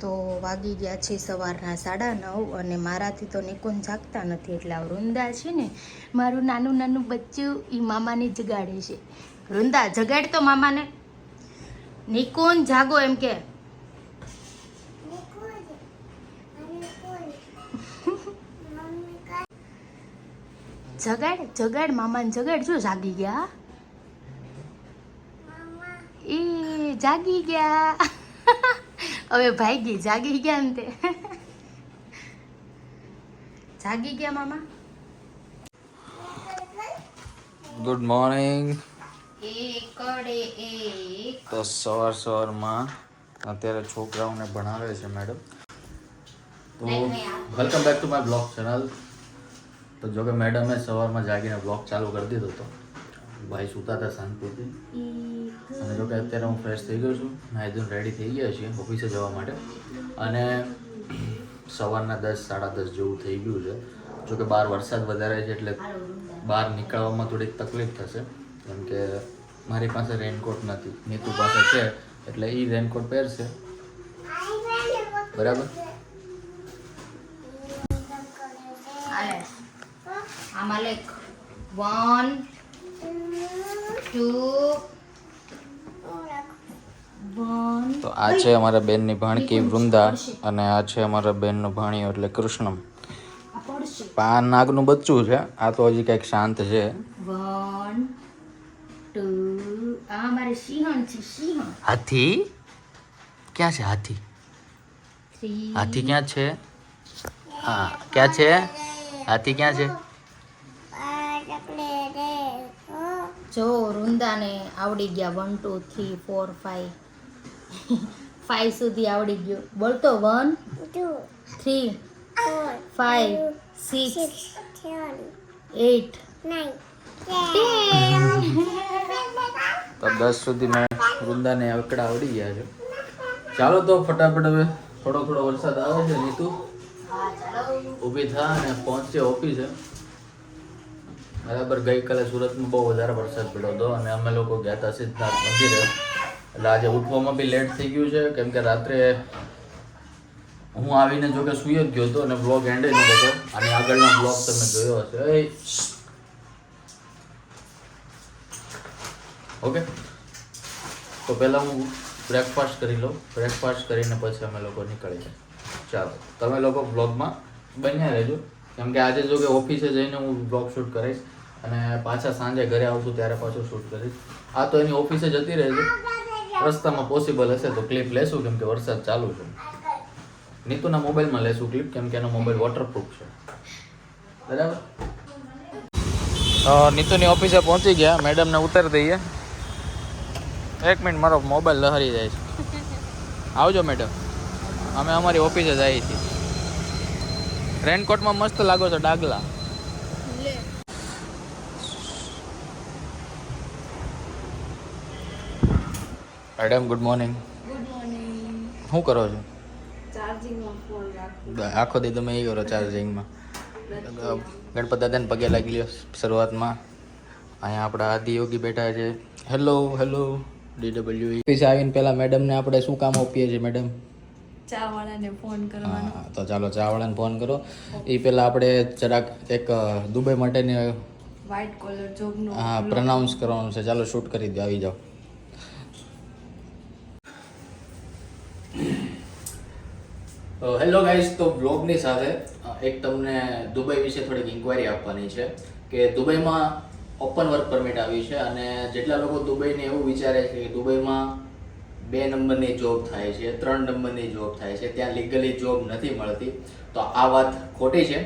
તો વાગી ગયા છે સવારના સાડા નવ અને મારાથી તો નિકુંજ જાગતા નથી એટલે આ વૃંદા છે ને મારું નાનું નાનું બચ્ચું એ મામાને જગાડે છે. વૃંદા, જગાડ તો મામાને. નિકુંજ, જાગો એમ કે. જગાડ જગાડ મામાને જગાડ. જો જાગી ગયા. એ જાગી ગયા. હવે ભાગી જાગી ગયા ને તે. જાગી ગયા મામા? ગુડ મોર્નિંગ એકડે એક. તો સવાર સવારમાં અત્યારે છોકરાઓને ભણાવે છે મેડમ તો નહીં, નહીં, આ. Welcome back to my blog channel તો જો કે મેડમે સવારમાં જાગીને બ્લોગ ચાલુ કરી દીધો હતો ભાઈ સૂતા હતા શાંતિથી. અને જો કે અત્યારે હું ફ્રેશ થઈ ગયો છું નાહી રેડી થઈ ગયા છીએ ઓફિસે જવા માટે. અને સવારના દસ, સાડા દસ જેવું થઈ ગયું છે. જો કે બહાર વરસાદ વધારે છે એટલે બહાર નીકળવામાં થોડીક તકલીફ થશે. કેમ કે મારી પાસે રેનકોટ નથી, નીતુ પાસે છે, એટલે એ રેનકોટ પહેરશે. બરાબર? આમાં લેખ વન ટુ તો આ છે અમારા બેનની ભાણકી વૃંદા અને આ છે અમારા બેનનું ભાણિયો એટલે કૃષ્ણમ. આ નાગનું બચ્ચું છે. આ તો હજી કંઈક શાંત છે. હાથી? ક્યાં છે હાથી? હાથી ક્યાં છે? હા ક્યાં છે? હાથી ક્યાં છે? જો વૃંદાને આવડી ગયા. One two three four five five સુધી આવડી ગયો. બોલતો one three five six eight તો દસ સુધી મેં વૃંદાને અકડા આવડી ગયા છે. ચાલો તો ફટાફટ હવે થોડો થોડો વરસાદ આવે છે નીતુ. ઊભી થા અને પહોંચે ઓફિસે. બરાબર ગઈકાલે સુરતમાં બહુ વધારે વરસાદ પડ્યો હતો અને અમે લોકો ગયા હતા સિદ્ધાર્થ મંદિરે. એટલે આજે ઉઠવામાં બી લેટ થઈ ગયું છે, કેમ કે રાત્રે હું આવીને જો કે સુઈ જ ગયો હતો અને બ્લોગ એન્ડ જ હતો. અને આગળનો બ્લોગ તમે જોયો હશે. ઓકે. તો પહેલાં હું બ્રેકફાસ્ટ કરી લઉં. બ્રેકફાસ્ટ કરીને પછી અમે લોકો નીકળી જાય. ચાલો, તમે લોકો બ્લોગમાં બન્યા રહેજો. કેમ કે આજે જો કે ઓફિસે જઈને હું બ્લોગ શૂટ કરીશ અને પાછા સાંજે ઘરે આવશું ત્યારે પાછું શૂટ કરીશ. આ તો એની ઓફિસે જતી રહેશે. રસ્તામાં પોસિબલ હશે તો ક્લિપ લેશું, કેમ કે વરસાદ ચાલુ છે. નીતુના મોબાઈલમાં લેશું ક્લિપ કેમ કે એનો મોબાઈલ વોટરપ્રૂફ છે. બરાબર? નીતુની ઓફિસે પહોંચી ગયા, મેડમને ઉતારી દઈએ. એક મિનિટ, મારો મોબાઈલ લહરી જાય છે. આવજો મેડમ. અમે અમારી ઓફિસે જઈએ છીએ. રેનકોટમાં મસ્ત લાગો છો, ડાગલા. Madam good morning good morning શું કરો છો? ચાર્જિંગમાં ફોન રાખો. આખો દી તમે એ કરો ચાર્જિંગમાં ગણપત દાદાને પગે લાગી લ્યો શરૂઆતમાં. અહીંયા આપણા આદિયોગી બેઠા છે. હેલો હેલો ડીડબલ્યુ ઓફિસે આવીને પહેલાં મેડમને આપણે શું કામ આપીએ છીએ મેડમ ચા ફોન કરવાનો. હા તો ચાલો ચાવાળાને ફોન કરો. એ પહેલાં આપણે જરાક એક દુબઈ માટેની વ્હાઇટ કોલર જોબનો હા પ્રનાઉન્સ કરવાનું છે. ચાલો શૂટ કરી દો આવી જાઓ. હેલો ગાઈઝ તો બ્લોગની સાથે એક તમને દુબઈ વિશે થોડીક ઇન્ક્વાયરી આપવાની છે કે દુબઈમાં ઓપન વર્ક પરમિટ આવી છે અને જેટલા લોકો દુબઈને એવું વિચારે છે કે દુબઈમાં બે નંબરની જોબ થાય છે, ત્રણ નંબરની જોબ થાય છે, ત્યાં લીગલી જોબ નથી મળતી, તો આ વાત ખોટી છે.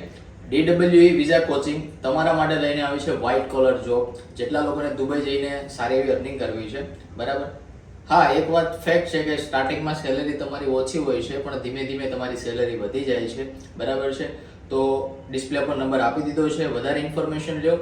ડીડબલ્યુઈ વિઝા કોચિંગ તમારા માટે લઈને આવી છે વ્હાઇટ કોલર જોબ જેટલા લોકોને દુબઈ જઈને સારી એવી અર્નિંગ કરવી છે, બરાબર? હા, એક વાત ફેક્ટ છે કે સ્ટાર્ટિંગમાં સેલેરી તમારી ઓછી હોય છે, પણ ધીમે ધીમે તમારી સેલેરી વધી જાય છે. બરાબર છે? તો ડિસ્પ્લે પર નંબર આપી દીધો છે, વધારે ઇન્ફોર્મેશન લ્યો.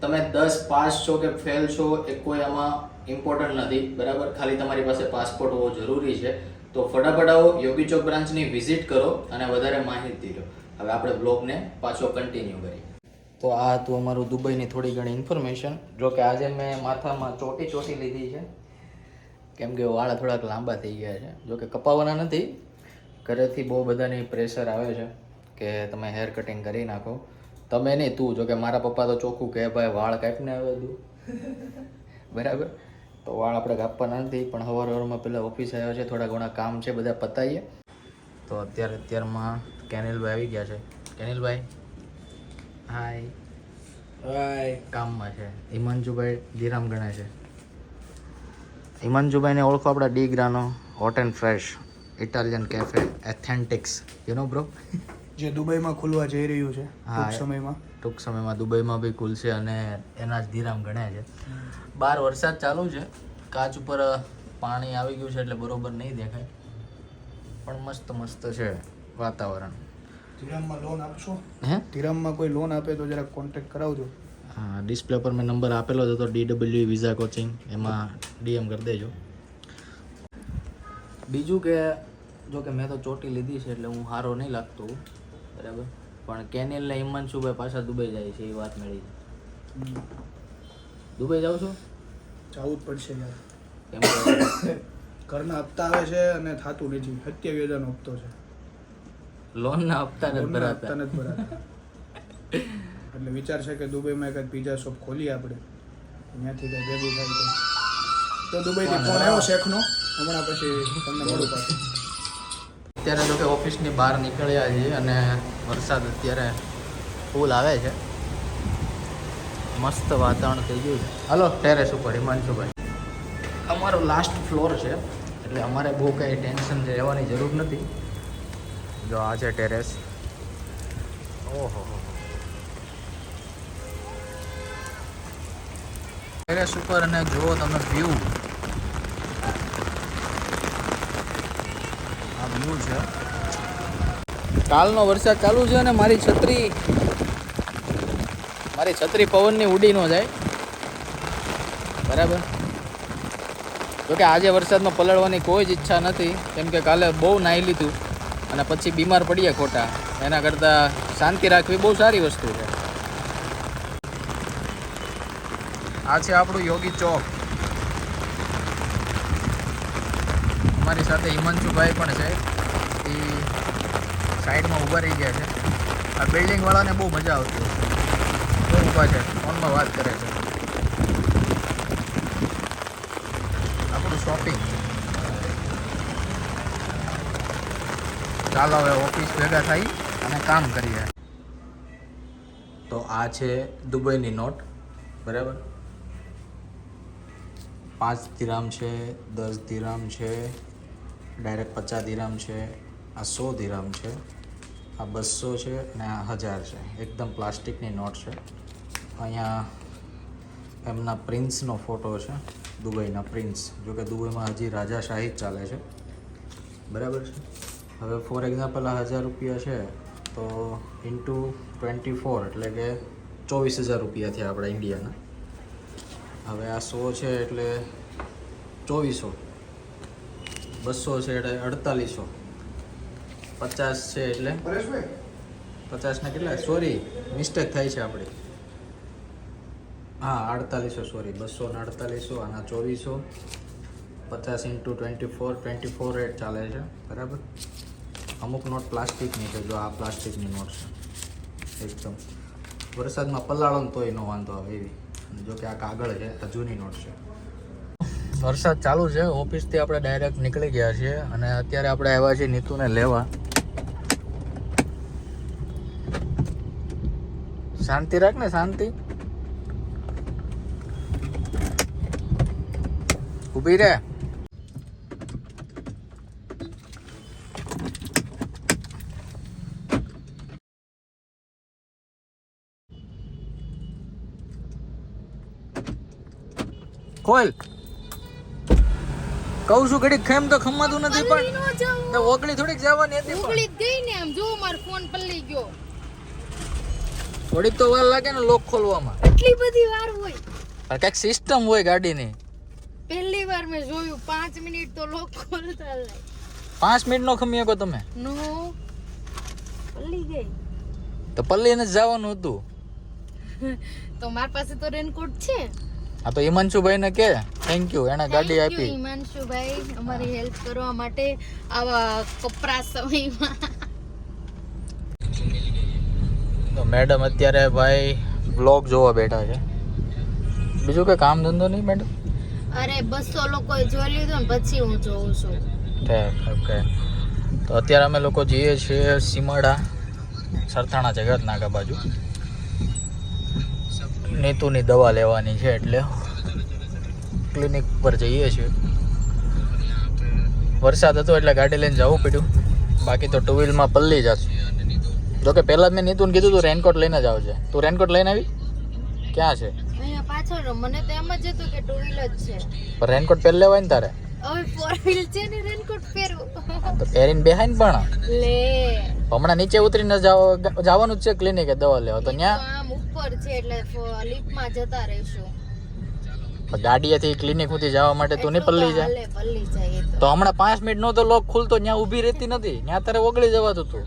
તમે દસ પાસ છો કે ફેલ છો એ કોઈ આમાં ઇમ્પોર્ટન્ટ નથી, બરાબર? ખાલી તમારી પાસે પાસપોર્ટ હોવો જરૂરી છે. તો ફટાફટ આવો, યોગી ચોક બ્રાન્ચની વિઝિટ કરો અને વધારે માહિતી લો. હવે આપણે બ્લોગને પાછો કન્ટિન્યુ કરીએ. તો આ હતું અમારું દુબઈની થોડી ઘણી ઇન્ફોર્મેશન જો કે આજે મેં માથામાં ચોટી ચોટી લીધી છે. કેમ કે વાળ થોડાક લાંબા થઈ ગયા છે. જો કે કપાવવાના નથી ઘરેથી બહુ બધાની પ્રેશર આવે છે કે તમે હેર કટિંગ કરી નાખો. તમે નહીં તું જોકે મારા પપ્પા તો ચોખ્ખું કહે ભાઈ વાળ કાપીને આવે તું. બરાબર? તો વાળ આપણે કાપવાના નથી પણ સવાર હવારમાં પહેલાં ઓફિસ આવ્યા છે થોડા ઘણા કામ છે બધા પતાવીએ તો અત્યારે અત્યારમાં કેનિલભાઈ આવી ગયા છે. કેનિલભાઈ? હાય હાય કામમાં છે. હિમાંશુભાઈ ધીરામ ગણાય છે. હિમાંશુભાઈને ઓળખો આપણા Di Grano hot and fresh Italian cafe authentics you know bro જે દુબઈમાં ખુલવા જઈ રહ્યું છે હા, ટૂંક સમયમાં. ટૂંક સમયમાં દુબઈમાં બી ખુલશે અને એના જ ધીરામ ગણ્યા છે. બહાર વરસાદ ચાલુ છે. કાચ ઉપર પાણી આવી ગયું છે એટલે બરોબર નહીં દેખાય. પણ મસ્ત મસ્ત છે વાતાવરણ. ધીરામમાં લોન આપશો? હે? ધીરામમાં કોઈ લોન આપે તો જરાક કોન્ટેક્ટ કરાવજો. ડિસ્પ્લે પર મેં નંબર આપેલો જ હતો ડીડબ્લ્યુ વિઝા કોચિંગ એમાં ડીએમ કરી દેજો. બીજું કે જો કે મેં તો ચોટી લીધી છે એટલે હું સારો નહીં લાગતો. બરાબર? પણ કેનિલ ને હિમાંશુભાઈ પાછા દુબઈ જાય છે એ વાત મળી દુબઈ જાઉં છું? જવું જ પડશે યાર. કેમ ઘરના હપ્તા આવે છે અને થતું નથી. સત્યાવીસ હજારનો હપ્તો છે. લોનના હપ્તા નથી ભરાતા. હપ્તા નથી ભરાતા. એટલે વિચાર છે કે દુબઈમાં એક પીઝા શોપ ખોલી આપણે. ત્યાંથી કંઈ ભેગું થાય તો. તો દુબઈથી ફોન આવ્યો શેખનો. હમણાં પછી તમને મળું પાછું. અત્યારે જો કે ઓફિસની બહાર નીકળ્યા છીએ અને વરસાદ અત્યારે ફૂલ આવે છે. મસ્ત વાતાવરણ થઈ ગયું છે. હાલો ટેરેસ ઉપર હિમાંશુભાઈ. અમારો લાસ્ટ ફ્લોર છે એટલે અમારે બહુ કંઈ ટેન્શન રહેવાની જરૂર નથી. જો આ છે ટેરેસ ઓહો ટેરેસ ઉપર અને જુઓ તમે વ્યૂ આ વ્યૂ છે. કાલનો વરસાદ ચાલુ છે અને મારી છત્રી મારી છત્રી પવનની ઉડી ન જાય. બરાબર? જોકે આજે વરસાદમાં પલળવાની કોઈ જ ઈચ્છા નથી. કેમ કે કાલે બહુ નાહી લીધું અને પછી બીમાર પડીએ ખોટા. એના કરતાં શાંતિ રાખવી બહુ સારી વસ્તુ છે. આ છે આપણું યોગી ચોક. અમારી સાથે હિમાંશુભાઈ પણ છે. એ સાઈડમાં ઊભા રહી ગયા છે. આ બિલ્ડિંગવાળાને બહુ મજા આવતી બહુ ઊભા છે. ફોનમાં વાત કરે છે. આપણું શોપિંગ ચાલો હવે ઓફિસ ભેગા થઈ અને કામ કરીએ. તો આ છે દુબઈની નોટ. બરાબર? પાંચ ધીરામ છે, દસ ધીરામ છે ડાયરેક્ટ પચાસ ધીરામ છે, આ સો ધીરામ છે, આ બસો છે અને આ હજાર છે. એકદમ પ્લાસ્ટિકની નોટ છે. અહીંયા એમના પ્રિન્સનો ફોટો છે, દુબઈના પ્રિન્સ. જોકે દુબઈમાં હજી રાજાશાહી જ ચાલે છે. બરાબર છે? હવે ફોર એક્ઝામ્પલ આ હજાર રૂપિયા છે, તો ઇન્ટુ ટ્વેન્ટી ફોર એટલે કે ચોવીસ હજાર રૂપિયા થયા આપણા ઇન્ડિયાના હવે આ સો છે એટલે ચોવીસો. બસો છે એટલે અડતાલીસો. પચાસ છે એટલે પચાસના કેટલા? સોરી મિસ્ટેક થાય છે આપણી હા અડતાલીસો સોરી બસો ને અડતાલીસો આના ચોવીસો. પચાસ into twenty four twenty four rate ચાલે છે. બરાબર? અમુક નોટ પ્લાસ્ટિકની છે જો આ પ્લાસ્ટિકની નોટ છે. એકદમ. વરસાદમાં પલાળો ને તોય નો વાંધો આવે એવી. જો આ કાગળ છે જૂની નોટ છે. વરસાદ ચાલુ છે. ઓફિસથી આપણે ડાયરેક્ટ નીકળી ગયા છીએ અને અત્યારે આપણે આવ્યા છીએ નીતુને લેવા. શાંતિ રાખ ને, શાંતિ. ઊભી રે ખોલ. કહું છું ઘડીક ખેમ તો ખમાતું નથી પણ તો ઓગળી થોડીક જવાની હતી ઓગળી ગઈ ને આમ જો મારો ફોન પલ્લી ગયો. થોડીક તો વાર લાગે ને લોક ખોલવામાં. એટલી બધી વાર હોય. કંઈક સિસ્ટમ હોય ગાડીની. પહેલી વાર મેં જોયું પાંચ મિનિટ તો લોક ખોલતા પાંચ મિનિટ નો ખમી શકો તમે. નો. પલ્લી ગઈ. તો પલ્લીને જવાનું હતું. તો મારી પાસે તો રેનકોટ છે. આ તો હિમાંશુભાઈ ને કે થેન્ક યુ એને ગાડી આપી. હિમાંશુભાઈ અમારી હેલ્પ કરવા માટે આવા કપરા સમયમાં. તો મેડમ અત્યારે ભાઈ બ્લોગ જોવા બેઠા છે. બીજું કઈ કામ ધંધો નહીં મેડમ અરે બસો લોકોએ જોઈ લીધું ને પછી હું જોઉં છું. ઠીક ઓકે. તો અત્યારે અમે લોકો જઈએ છીએ સીમાડા સરથાણા જગત નાકા બાજુ. નીતુની દવા લેવાની છે એટલે ક્લિનિક પર જઈએ છીએ. વરસાદ હતો એટલે ગાડી લઈને જવું પડ્યું. બાકી તો ટુ વ્હીલમાં પલ્લી જશે જોકે પહેલાં જ મેં નીતુને કીધું તું રેનકોટ લઈને જ આવજે. તું રેનકોટ લઈને આવી? ક્યાં છે? પાછળ મને તો એમ જ હતું કે ટુ વ્હીલ જ છે. રેનકોટ પહેરી લેવાય ને તારે? હવે ફોર વ્હીલ છે ને રેનકોટ પહેરવું? તો પહેરીને બેહાય ને પણ. લે. હમણાં નીચે ઉતરીને જાવ- જવાનું જ છે ક્લિનિકે દવા લેવા તો ત્યાં ઉપર છે એટલે લિફ્ટમાં જતા રહેશું. ગાડીએથી ક્લિનિક સુધી જવા માટે તું નહીં પલ્લી જાય. પલ્લી જાય તો. હમણાં પાંચ મિનિટ નો તો લોક ખુલતો ત્યાં ઊભી રહેતી નથી. ત્યાં તારે ઓગળી જવાતું હતું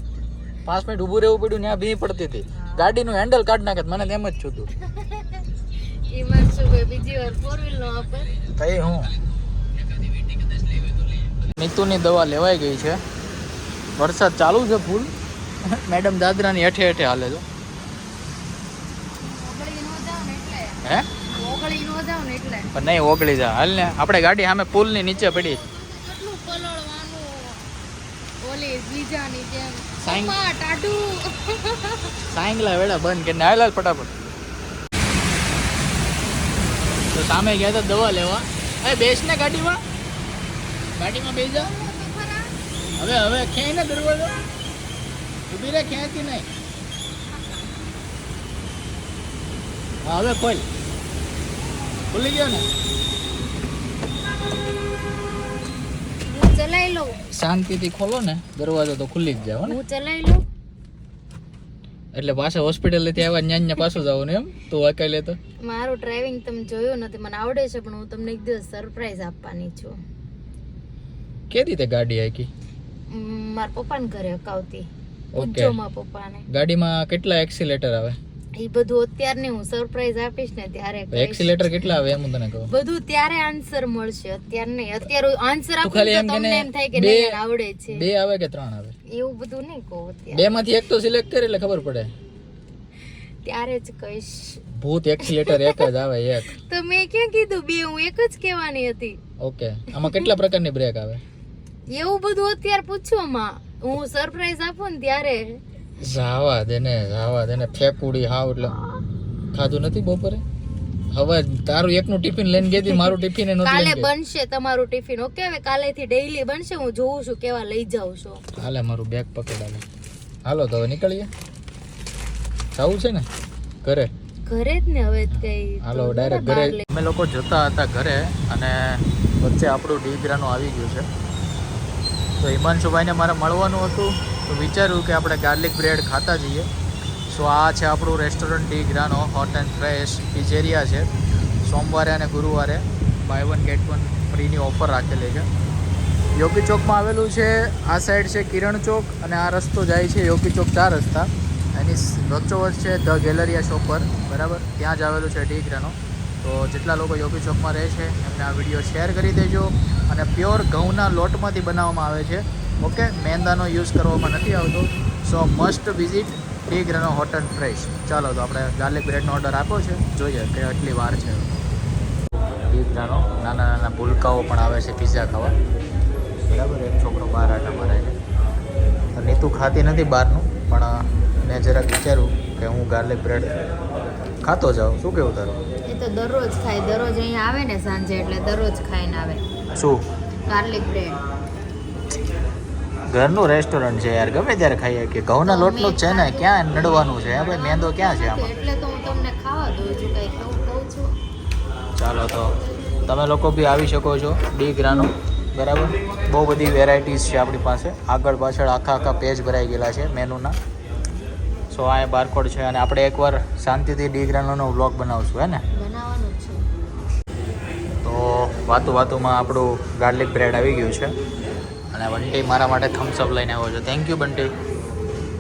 પાંચ મિનિટ ઊભું રહેવું પડ્યું ત્યાં ભી પડતી હતી. ગાડીનું હેન્ડલ કાઢ નાખે મને તેમ જ છું તું. કઈ હું? નીતુની દવા લેવાઈ ગઈ છે. વરસાદ ચાલુ છે ફૂલ. મેડમ દાદરાની હેઠે હેઠે હાલે નો ને એટલે. હે? નો ને પણ નહીં ઓગળી જા હાલ ને આપણે ગાડી સામે પુલની નીચે પડી સાયંગલા વેળા બંધ કે હાલ ફટાફટ. તો સામે ગયા હતા દવા લેવા. એ બેસ ને ગાડીમાં. ગાડીમાં બેસી જા. હવે હવે ખેઈ ને દરવાજો. ઊભી રે ખેંચતી નહીં. હવે ખોલ. ખુલી ગયો ને. હું ચલાઈ લઉં. શાંતિથી ખોલો ને દરવાજો તો ખુલી જ જાય ને. હું ચલાવી લઉં. એટલે પાછા હોસ્પિટલથી આવ્યા ન્યા ન્યા પાછું જવાનું એમ? તું અકેલે તો મારું ડ્રાઇવિંગ તમે જોયું નથી મને આવડે છે પણ હું તમને એક દિવસ સરપ્રાઈઝ આપવાની છું. કે રીતે ગાડી આખી મારા પપ્પાને ઘરે અકાવતી ઓકે. પપ્પાને. ગાડીમાં કેટલા એક્સિલેટર આવે? એ બધું અત્યારની હું સરપ્રાઈઝ આપીશ ને ત્યારે એક્સિલેટર કેટલા આવે એમ હું તને કહું? બધું ત્યારે આન્સર મળશે. અત્યારે નહીં. અત્યારે આન્સર આપું તો તમને એમ થાય કે બે- નહીં આવડે છે. બે આવે કે ત્રણ આવે? એવું બધું નહીં કહું અત્યારે. બે માંથી એક તો સિલેક્ટ કરી એટલે ખબર પડે. ત્યારે જ કહીશ. ભૂત એક્સિલેટર એક જ આવે એક. તો મેં ક્યાં કીધું બે? હું એક જ કહેવાની હતી. ઓકે. આમાં કેટલા પ્રકારની બ્રેક આવે? એવું બધું અત્યારે પૂછો માં. હું સરપ્રાઈઝ આપું ને ત્યારે. જાવા દેને જાવા દેને ફેકુડી હાવ એટલે. ખાધું નથી બપોરે? હવે તારું એકનું ટિફિન લઈને ગઈ હતી મારું ટિફિન એનું કાલે બનશે તમારું ટિફિન. ઓકે હવે કાલેથી ડેઈલી બનશે હું જોઉં છું કેવા લઈ જાઉં છું. હાલે મારું બેગ પકડાને હાલો તો હવે નીકળીએ. જવું છે ને? ઘરે. ઘરે જ ને હવે કઈ હાલો ડાયરેક્ટ ઘરે. અમે લોકો જતા હતા ઘરે અને વચ્ચે આપણું ડીગરાનું આવી ગયું છે. તો હિમાંશુભાઈને મારે મળવાનું હતું. તો વિચાર્યું કે આપણે ગાર્લિક બ્રેડ ખાતા જઈએ. સો આ છે આપણું રેસ્ટોરન્ટ ડીગરાનો હોટ એન્ડ ફ્રેશ પિઝેરિયા છે. સોમવારે અને ગુરુવારે by one get one ફ્રીની offer રાખેલી છે. યોગી ચોકમાં આવેલું છે, આ સાઈડ છે કિરણ ચોક અને આ રસ્તો જાય છે યોગી ચોક ચાર રસ્તા. એની વચ્ચોવચ્ચ છે ધ ગેલેરિયા શોપ પર. બરાબર? ત્યાં જ આવેલું છે ડીગરાનો તો જેટલા લોકો યોગી ચોકમાં રહે છે, એમને આ વીડિયો શેર કરી દેજો અને પ્યોર ઘઉંના લોટમાંથી બનાવવામાં આવે છે. ઓકે, મેંદાનો યુઝ કરવામાં નથી આવતો. So must visit Di Grano hot and fresh ચાલો, તો આપણે ગાર્લિક બ્રેડનો ઓર્ડર આપ્યો છે. જોઈએ કે આટલી વાર છે. ડીગરાનો નાના નાના ભૂલકાઓ પણ આવે છે પિઝા ખાવા. બરાબર, એક છોકરો બહાર આટા મારે છે. નીતુ ખાતી નથી બહારનું, પણ મેં જરાક વિચાર્યું કે હું ગાર્લિક બ્રેડ ખાતો જાઉં. શું કેવું તારું? દરરોજ ખાય. દરરોજ અહીંયા આવે ને સાંજે એટલે દરરોજ ખાઈને આવે. શું? ગાર્લિક બ્રેડ ઘરનું રેસ્ટોરન્ટ છે યાર. ગમે ત્યારે ખાઈએ કે ઘઉંના લોટનું છે ને ક્યાં નડવાનું છે? આપણે મેંદો ક્યાં છે આમાં? એટલે તો હું તમને ખાવા દઉં છું કંઈ કહું કહું છું. ચાલો તો તમે લોકો બી આવી શકો છો ડી ગ્રાનો. બરાબર? બહુ બધી વેરાયટીઝ છે આપણી પાસે. આગળ પાછળ આખા આખા પેજ ભરાઈ ગયેલા છે મેનુના. સો આ બારકોડ છે અને આપણે એકવાર શાંતિથી ડી ગ્રાનોનો વ્લોગ બનાવશું હે ને? વાતું વાતુમાં આપણું ગાર્લિક બ્રેડ આવી ગયું છે. અને બંટી મારા માટે થમ્સઅપ લઈને આવ્યો છે. Thank you Bunty.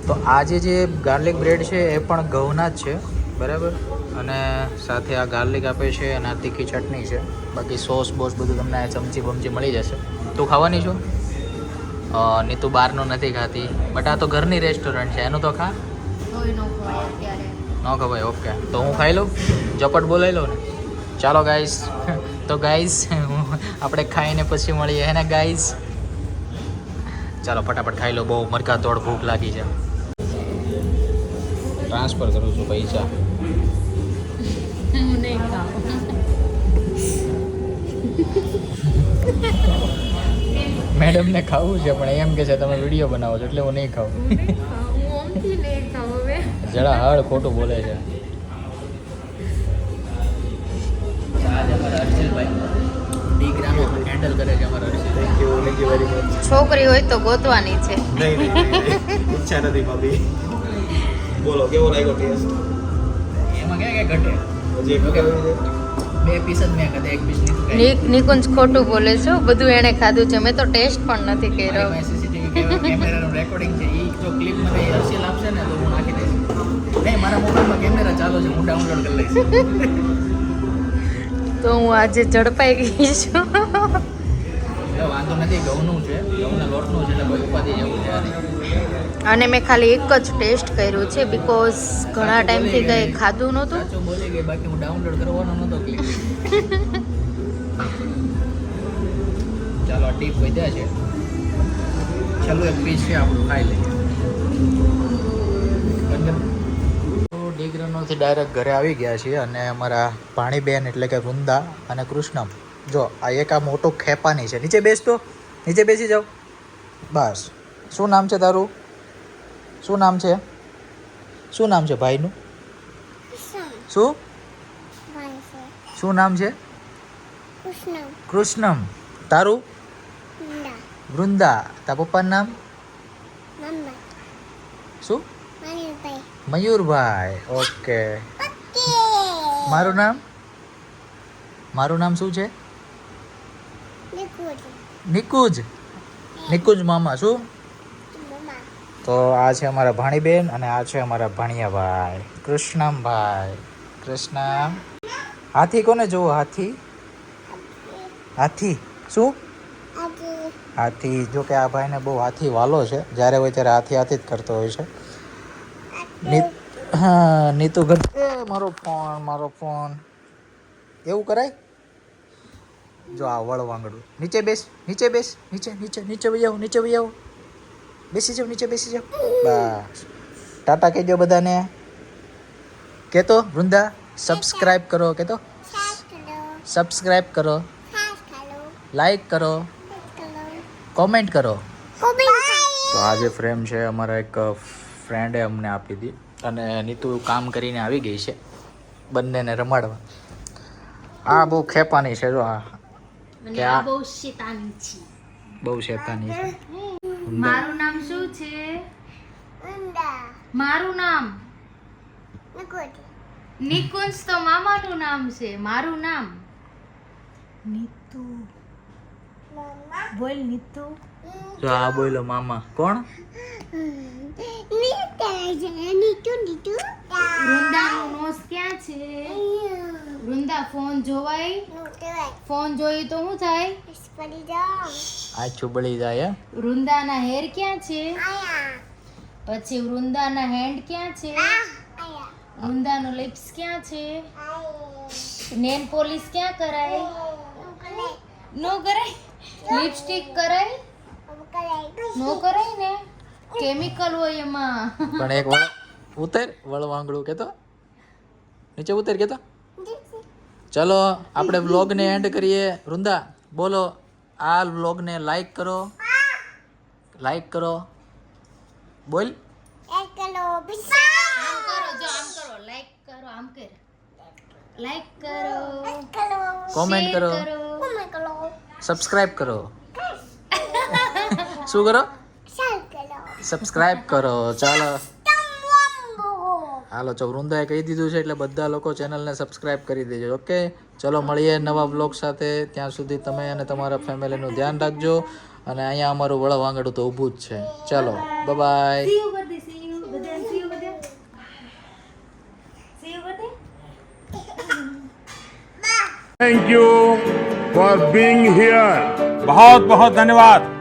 તો આજે જે ગાર્લિક બ્રેડ છે એ પણ ઘઉંના જ છે બરાબર? અને સાથે આ ગાર્લિક આપે છે અને આ તીખી ચટણી છે. બાકી સોસ બોસ બધું તમને આ ચમચી બમચી મળી જશે. તું ખાવાની છો? અ, નીતુ બહારનું નથી ખાતી. બટ આ તો ઘરની રેસ્ટોરન્ટ છે. એનું તો ખા. નો ન ખવાય ઓકે તો હું ખાઈ લઉં? ઝપટ બોલાવી લઉં ને? ચાલો ગાઈસ તો ગાઈઝ આપણે ખાઈને પછી મળીએ હે ને ગાઈઝ ચાલો ફટાફટ ખાઈ લો બહુ મરકા તોડ ભૂખ લાગી છે. ટ્રાન્સફર કરું છું પૈસા. મેડમ ને મેડમને ખાવું છે પણ એમ કે છે તમે વીડિયો બનાવો છો એટલે હું નહીં ખાઉં. જરા હળ ખોટું બોલે હવે જરા હળ ખોટું બોલે છે હેન્ડલ કરે છે અમારા thank you thank you very much છોકરી હોય તો ગોતવાની છે. નહીં નહીં, નહીં ઈચ્છા નથી ભાભી. બોલો કેવો લાગ્યો ટેસ્ટ એમાં ક્યાં ક્યાં ઘટે? હજી બે પીસ જ મેં કદે એક પીસ નહીં નિકુંજ ખોટું બોલે છે બધું એણે ખાધું છે. મેં તો ટેસ્ટ પણ નથી કર્યો. સીસીટીવી કેમેરાનું રેકોર્ડિંગ છે. એ જો ક્લિપ મને હર્ષિલ આપશે ને તો હું નાખી દઈશ. નહીં મારા મોબાઈલમાં કેમેરા ચાલુ છે હું ડાઉનલોડ કરી લઈશ. તો હું આજે ઝડપાઈ ગઈ છું. વાંધો નથી ઘઉંનું છે. ઘઉંના લોટનું છે એટલે ઉપાધિ જેવું છે અને મેં ખાલી એક જ ટેસ્ટ કર્યું છે બીકોઝ ઘણા ટાઈમથી કંઈ ખાધું નહોતું. સાચું બોલી ગઈ બાકી હું ડાઉનલોડ કરવાનો નહોતો ચાલો ટીપ વધ્યા છે. છેલ્લું એક પીસ છે આપણું ખાઈ લઈએ. ડીગ્રનોથી ડાયરેક્ટ ઘરે આવી ગયા છીએ અને અમારા ભાણીબેન એટલે કે વૃંદા અને કૃષ્ણમ. જો આ એક આ મોટો ખેપાની છે. નીચે બેસતો નીચે બેસી જાઓ. બસ. શું નામ છે તારું? શું નામ છે? શું નામ છે ભાઈનું? શું? શું નામ છે? કૃષ્ણમ. તારું? વૃંદા. તારા પપ્પાનું નામ? શું? મયુરભાઈ ઓકે. મારું નામ? મારું નામ શું છે? નિકુંજ. નિકુજ. મામા શું? તો આ છે અમારા ભાણીબેન અને આ છે અમારા ભાણિયાભાઈ. કૃષ્ણમભાઈ. કૃષ્ણ. હાથી કોને જોવો હાથી? હાથી. શું? હાથી. જો કે આ ભાઈને બહુ હાથી વાલો છે. જ્યારે હોય ત્યારે હાથી હાથી જ કરતો હોય છે. હા નીતુ ઘર એ મારો ફોન મારો ફોન. એવું કરાય? જો આ વળવાંગડું નીચે બેસ નીચે બેસ નીચે નીચે નીચે વહી આવો નીચે વહી આવો. બેસી જાઓ નીચે બેસી જાઓ. બસ. ટાટા કહેજો બધાને. કહેતો વૃંદા? સબસ્ક્રાઈબ કરો કહેતો સબસ્ક્રાઈબ કરો. લાઈક કરો. કોમેન્ટ કરો. તો આ જે ફ્રેમ છે અમારા એક ફ્રેન્ડે અમને આપી હતી અને નીતુ કામ કરીને આવી ગઈ છે બંનેને રમાડવા. આ બહુ ખેપાની છે જો આ. બહુ શેતાની છે. બહુ શેતાની છે. મારું નામ શું છે? મારું નામ? નિકુંજ તો મામાનું નામ છે. મારું નામ? નીતુ. બોલ નીતુ. જો આ બોલો મામા. કોણ? વૃંદાનું નોસ ક્યાં છે? વૃંદા ફોન જોવાય? ફોન જોયું તો શું થાય? આ ચુબળી જાય વૃંદાના હેર ક્યાં છે? પછી વૃંદાના હેન્ડ ક્યાં છે? વૃંદાનું લિપ્સ ક્યાં છે? નેલ પોલિશ ક્યાં કરાય? નો કરાય? લિપસ્ટિક કરાય? નો કરાય ને કેમિકલ હોય એમાં. પણ એક વળ ઉતર વળવાંગડું કેતો? નીચે ઉતર કેતો? ચલો આપણે વ્લોગને એન્ડ કરીએ. વૃંદા બોલો આ વ્લોગને લાઈક કરો. લાઈક કરો. બોલ. આમ કરો જો આમ કરો. લાઈક કરો આમ કર. લાઈક કરો. કોમેન્ટ કરો. સબસ્ક્રાઇબ કરો. શું કરો સબસ્ક્રાઇબ કરો ચાલો હાલો ચો વૃંદાએ કહી દીધું છે એટલે બધા લોકો ચેનલને સબસ્ક્રાઇબ કરી દેજો ઓકે ચલો મળીએ નવા બ્લોગ સાથે ત્યાં સુધી તમે અને તમારા ફેમિલીનું ધ્યાન રાખજો અને અહીંયા અમારું વળ વાંગડું તો ઊભું જ છે ચાલો bye See you, Gurdie. See you, Gurdie. See you, Gurdie. See you, Gurdie. Thank you for being here. बहुत बहुत धन्यवाद